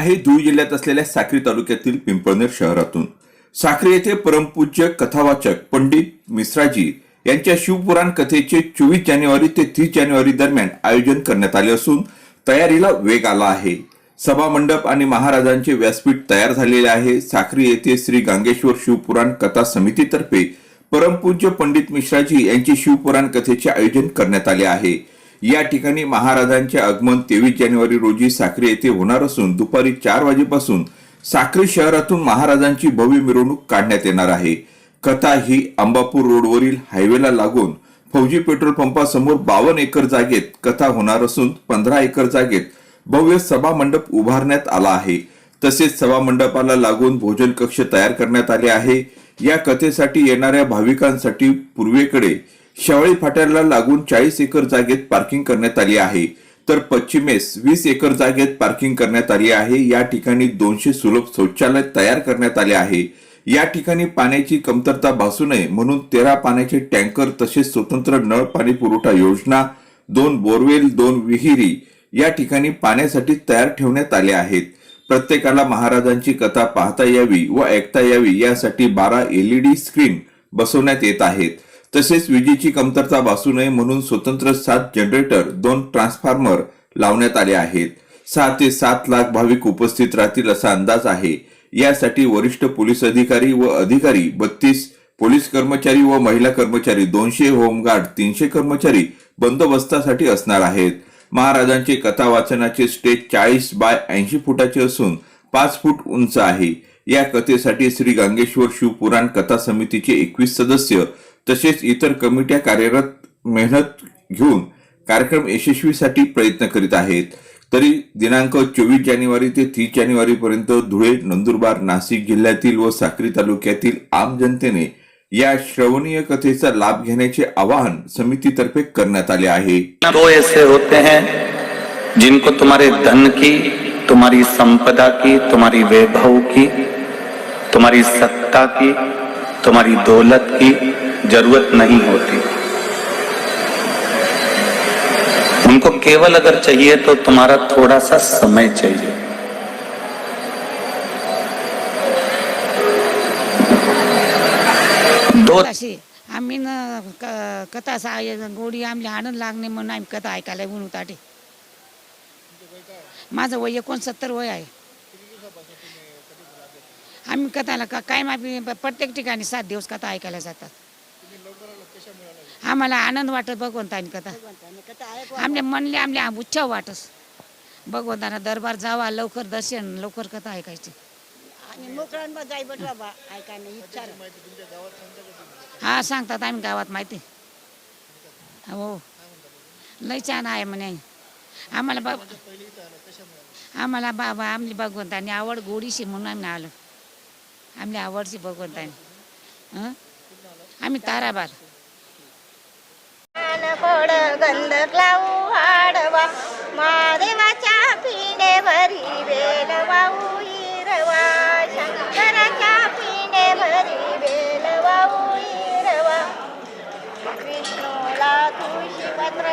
आहे धुळे जिल्ह्यात असलेल्या साक्री तालुक्यातील पिंपळनेर शहरातून. साक्री येथे परमपूज्य कथावाचक पंडित मिश्राजी यांच्या शिवपुराण कथेचे चोवीस जानेवारी ते तीस जानेवारी दरम्यान आयोजन करण्यात आले असून तयारीला वेग आला आहे. सभा मंडप आणि महाराजांचे व्यासपीठ तयार झालेले आहे. साक्री येथे श्री गांगेश्वर शिवपुराण कथा समितीतर्फे परमपूज्य पंडित मिश्राजी यांची शिवपुराण कथेचे आयोजन करण्यात आले आहे. या ठिकाणी महाराजांचे आगमन तेवीस जानेवारी रोजी साखरे येथे होणार असून दुपारी चार वाजेपासून साखरे शहरातून महाराजांची भव्य मिरवणूक काढण्यात येणार आहे. कथा ही अंबापूर रोडवरील हायवेला लागून फौजी पेट्रोल पंपासमोर बावन्न एकर जागेत कथा होणार असून पंधरा एकर जागेत भव्य सभा मंडप उभारण्यात आला आहे. तसेच सभा मंडपाला लागून भोजन कक्ष तयार करण्यात आले आहे. या कथेसाठी येणाऱ्या भाविकांसाठी पूर्वेकडे शेवाळी फाट्याला लागून चाळीस एकर जागेत पार्किंग करण्यात आली आहे. तर पश्चिमेस वीस एकर जागेत पार्किंग करण्यात आली आहे. या ठिकाणी दोनशे सुलभ शौचालय तयार करण्यात आले आहे. या ठिकाणी पाण्याची कमतरता भासू नये म्हणून तेरा पाण्याचे टँकर तसेच स्वतंत्र नळ पाणी पुरवठा योजना दोन बोरवेल दोन विहिरी या ठिकाणी पाण्यासाठी तयार ठेवण्यात आले आहेत. प्रत्येकाला महाराजांची कथा पाहता यावी व ऐकता यावी यासाठी बारा एलईडी स्क्रीन बसवण्यात येत आहेत. तसेच विजेची कमतरता भासू नये म्हणून स्वतंत्र सात जनरेटर दोन ट्रान्सफॉर्मर लावण्यात आले आहेत. सहा ते सात लाख भाविक उपस्थित राहतील असा अंदाज आहे. यासाठी वरिष्ठ पोलीस अधिकारी व अधिकारी बत्तीस पोलीस कर्मचारी व महिला कर्मचारी दोनशे होमगार्ड तीनशे कर्मचारी बंदोबस्तासाठी असणार आहेत. महाराजांचे कथा वाचनाचे स्टेज चाळीस बाय ऐंशी फुटाचे असून पाच फूट उंच आहे. या कथेसाठी श्री गांगेश्वर शिवपुराण कथा समितीचे एकवीस सदस्य तसेच इतर कमिट्या कार्यरत मेहनत घेऊन कार्यक्रम यशस्वीसाठी प्रयत्न करीत आहेत. तरी दिनांक चोवीस जानेवारी ते तीस जानेवारीपर्यंत धुळे नंदुरबार नाशिक जिल्ह्यातील व साक्री तालुक्यातील आम जनतेने या श्रवणीय कथेचा लाभ घेण्याचे आवाहन समितीतर्फे करण्यात आले आहे. तो ऐसे होते हैं जिनको तुम्हारे धन की तुम्हारी संपदा की तुम्हारी वैभव की तुम्हारी सत्ता की तुम्हारी दौलत की जरूरत नहीं होती। उनको केवल अगर चाहिए तो तुम्हारा थोड़ा सा समय चाहिए। दो अशी आम्ही ना कथा सा गोडी आमली आनंद लागणे म्हणून आम्ही कथा ऐकायला म्हणून ताटे माझं वय एकोणसत्तर वय आहे. आम्ही कथाला का काय माफी प्रत्येक ठिकाणी सात दिवस कथा ऐकायला जातात. आम्हाला आनंद वाटत भगवंतानी कथा. आमले म्हणले आमले उत्सव वाटस. भगवंताना दरबार जावा लवकर दर्शन लवकर कथा ऐकायची. बाबा हा सांगतात आम्ही गावात माहिती. हो. लय छान आहे म्हणे. आम्हाला बा आम्हाला बाबा आमली भगवंतानी आवड गोडीशी म्हणून आम्ही आलो. आमली आवडची भगवंतानी. हं? आम्ही ताराबार. कोड गंध लावू हाडवा महादेवाच्या पिणे भरी वेल वाऊ हिरवा. शंकराच्या पिणे भरी वेल वाहू हिरवा. विष्णूला तुळशी पत्र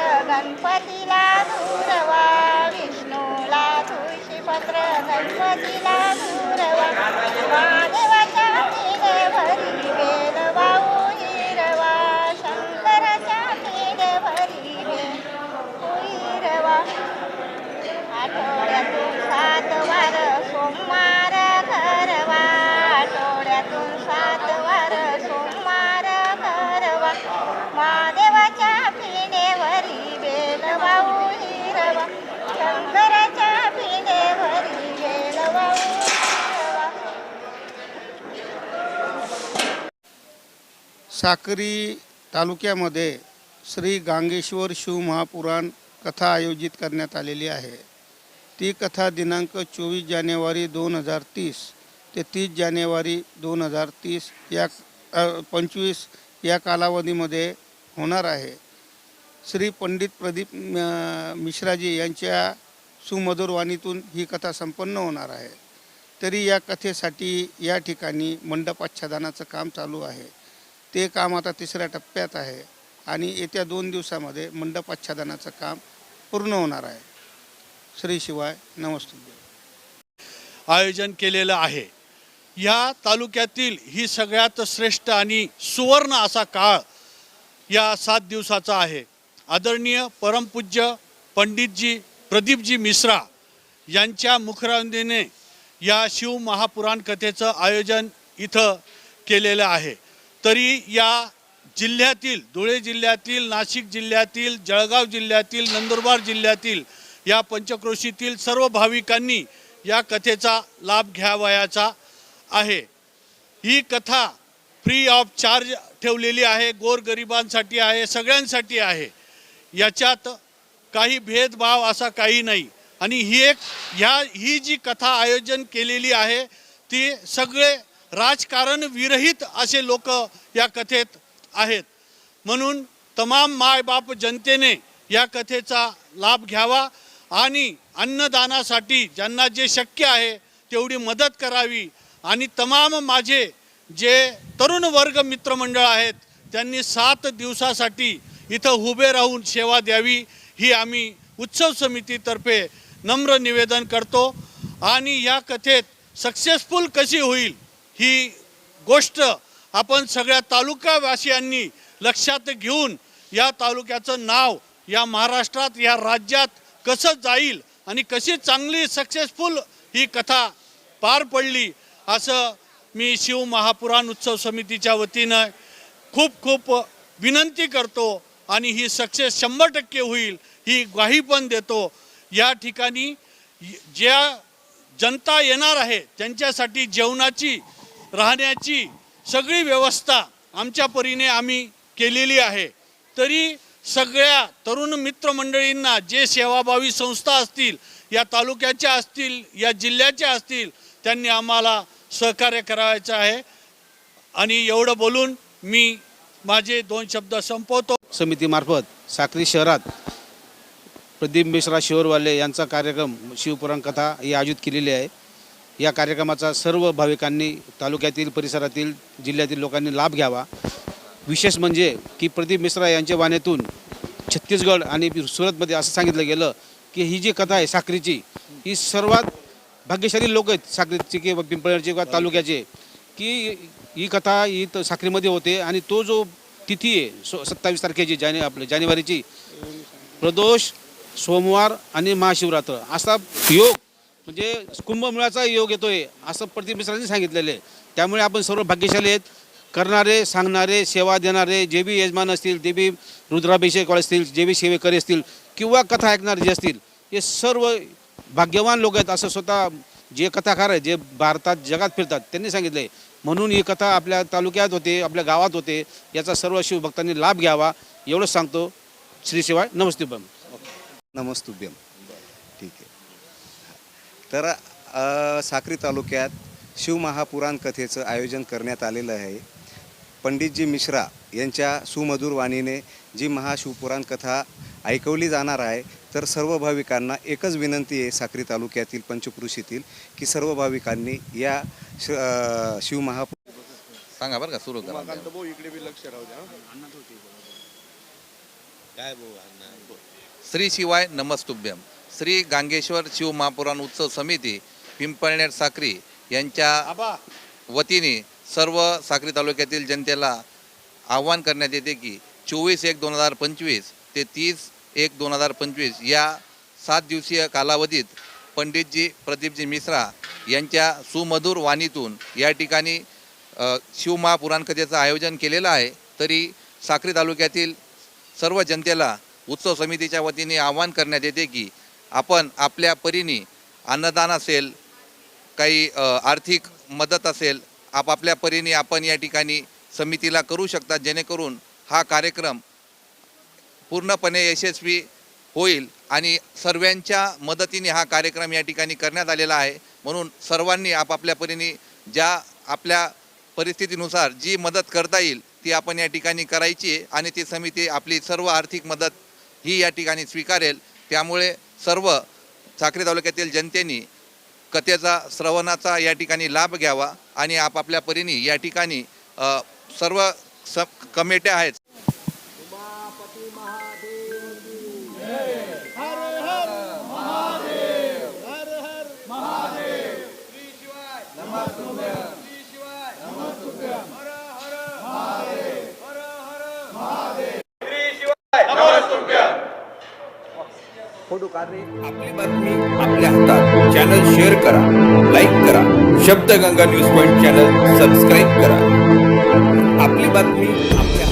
साक्री तालुक्यामध्ये श्री गांगेश्वर शिवमहापुराण कथा आयोजित करण्यात आलेली आहे. ती कथा दिनांक चोवीस जानेवारी दोन हजार तीस ते तीस जानेवारी दोन हजार तीस या पंचवीस या कालावधीमध्ये होणार आहे. श्री पंडित प्रदीप मिश्राजी यांच्या सुमधुर वाणीतून ही कथा संपन्न होणार आहे. तरी या कथेसाठी या ठिकाणी मंडपाच्छादनाचं काम चालू आहे. ते काम आता तिसऱ्या टप्प्यात आहे आणि येत्या दोन दिवसामध्ये मंडपाच्छादनाचं काम पूर्ण होणार आहे. श्री शिवाय नमस्तुभ्य आयोजन केलेलं आहे. या तालुक्यातील ही सगळ्यात श्रेष्ठ आणि सुवर्ण असा काळ या सात दिवसाचा आहे. आदरणीय परमपूज्य पंडितजी प्रदीपजी मिश्रा यांच्या मुखरांदीने या शिव महापुराण कथेचं आयोजन इथं केलेलं आहे. तरी या जिल्ह्यातील धुळे जिल्ह्यातील नाशिक जिल्ह्यातील जळगाव जिल्ह्यातील नंदुरबार जिल्ह्यातील या पंचक्रोशीतील सर्व भाविकांनी या कथेचा लाभ घ्यावयाचा आहे. ही कथा फ्री ऑफ चार्ज ठेवलेली आहे गोरगरिबांसाठी आहे सगळ्यांसाठी आहे. याच्यात काही भेदभाव असा काही नाही. आणि ही एक ह्या ही जी कथा आयोजन केलेली आहे ती सगळे राजकारण विरहित असे लोक या कथेत आहेत. म्हणून तमाम मायबाप जनतेने या कथेचा लाभ घ्यावा आणि अन्नदानासाठी ज्यांना जे शक्य आहे तेवढी मदत करावी आणि तमाम माझे जे तरुण वर्ग मित्रमंडळ आहेत त्यांनी सात दिवसासाठी इथं उभे राहून सेवा द्यावी ही आम्ही उत्सव समितीतर्फे नम्र निवेदन करतो. आणि या कथेत सक्सेसफुल कशी होईल ही गोष्ट आपण सगळ्या तालुकावासियांनी लक्षात घेऊन या तालुक्याचं नाव या महाराष्ट्रात या राज्यात कसं जाईल आणि कशी चांगली सक्सेसफुल ही कथा पार पडली असं मी शिव महापुराण उत्सव समितीच्या वतीनं खूप खूप विनंती करतो आणि ही सक्सेस शंभर टक्के होईल ही ग्वाही पण देतो. या ठिकाणी ज्या जनता येणार आहे त्यांच्यासाठी जेवणाची राहण्याची सगळी व्यवस्था आमच्या परीने आम्ही केलेली आहे. तरी सगळ्या तरुण मित्रमंडळींना जे सेवाभावी संस्था असतील या तालुक्याच्या असतील या जिल्ह्याच्या असतील त्यांनी आम्हाला सहकार्य करायचं आहे. आणि एवढं बोलून मी माझे दोन शब्द संपवतो. समितीमार्फत साक्री शहरात प्रदीप मिश्रा शिवरवाले यांचा कार्यक्रम शिवपुराण कथा ही आयोजित केलेली आहे. या कार्यक्रमाचा सर्व भाविकांनी तालुक्यातील परिसरातील जिल्ह्यातील लोकांनी लाभ घ्यावा. विशेष म्हणजे की प्रदीप मिश्रा यांच्या वाण्यातून छत्तीसगड आणि सुरतमध्ये असं सांगितलं गेलं की ही जी कथा आहे साखरीची ही सर्वात भाग्यशाली लोक आहेत साखरीची किंवा पिंपळनेरचे किंवा तालुक्याचे की ही कथा ही तर साखरीमध्ये होते आणि तो जो तिथी आहे सो सत्तावीस तारखेची जाने आपली जानेवारीची प्रदोष सोमवार आणि महाशिवरात्र असा योग म्हणजे कुंभमेळाचा योग येतोय असं प्रदीप मिश्रांनी सांगितलेलं आहे. त्यामुळे आपण सर्व भाग्यशाली आहेत. करणारे सांगणारे सेवा देणारे जे बी यजमान असतील जे बी रुद्राभिषेक असतील जे बी सेवेकरी असतील किंवा कथा ऐकणारे जे असतील हे सर्व भाग्यवान लोक आहेत असं स्वतः जे कथाकार आहेत जे भारतात जगात फिरतात त्यांनी सांगितले म्हणून ही कथा आपल्या तालुक्यात होते आपल्या गावात होते याचा सर्व शिवभक्तांनी लाभ घ्यावा एवढंच सांगतो. श्री शिवाय नमस्ते नमस्तुभ्यम ठीक आहे. तर साक्री तालुक्यात शिवमहापुराण कथेचं आयोजन करण्यात आलेलं आहे पंडितजी मिश्रा यांच्या सुमधुर वाणीने जी महाशिवपुराण कथा ऐकवली जाणार आहे तर सर्व भाविकांना एकच विनंती आहे साक्री तालुक्यातील पंचक्रोशीतील की सर्व भाविकांनी या श शिवमहापु सांगा बरं का सुरू करा श्री शिवाय नमस्तुभ्यम श्री गांगेश्वर शिव महापुराण उत्सव समिती पिंपळनेर साक्री यांच्या वतीने सर्व साक्री तालुक्यातील जनतेला आव्हान करण्यात येते की चोवीस एक दोन हजार पंचवीस ते तीस एक दोन हजार पंचवीस या सात दिवसीय कालावधीत पंडितजी प्रदीपजी मिश्रा यांच्या सुमधुर वाणीतून या ठिकाणी शिवमहापुराण कथेचं आयोजन केलेलं आहे. तरी साक्री तालुक्यातील सर्व जनतेला उत्सव समितीच्या वतीने आवाहन करण्यात येते की आपण आपल्या परीने अन्नदान असेल काही आर्थिक मदत असेल आपापल्या परीने आपण या ठिकाणी समितीला करू शकता जेणेकरून हा कार्यक्रम पूर्णपणे यशस्वी होईल आणि सर्वांच्या मदतीने हा कार्यक्रम या ठिकाणी करण्यात आलेला आहे. म्हणून सर्वांनी आपापल्या परीने ज्या आपल्या परिस्थितीनुसार जी मदत करता येईल ती आपण या ठिकाणी करायची आणि ती समिती आपली सर्व आर्थिक मदत ही या ठिकाणी स्वीकारेल. त्यामुळे सर्व साक्री तालुक्यातील जनतेने कथेचा श्रवणाचा या ठिकाणी लाभ घ्यावा आणि आपापल्या परीने या ठिकाणी सर्व स कमेट्या आहेत. फोटो काढ रे? आपली बातमी आपल्या हातात. चॅनल शेअर करा लाईक करा. Shabdganga news point channel subscribe करा. आपली बातमी आपल्या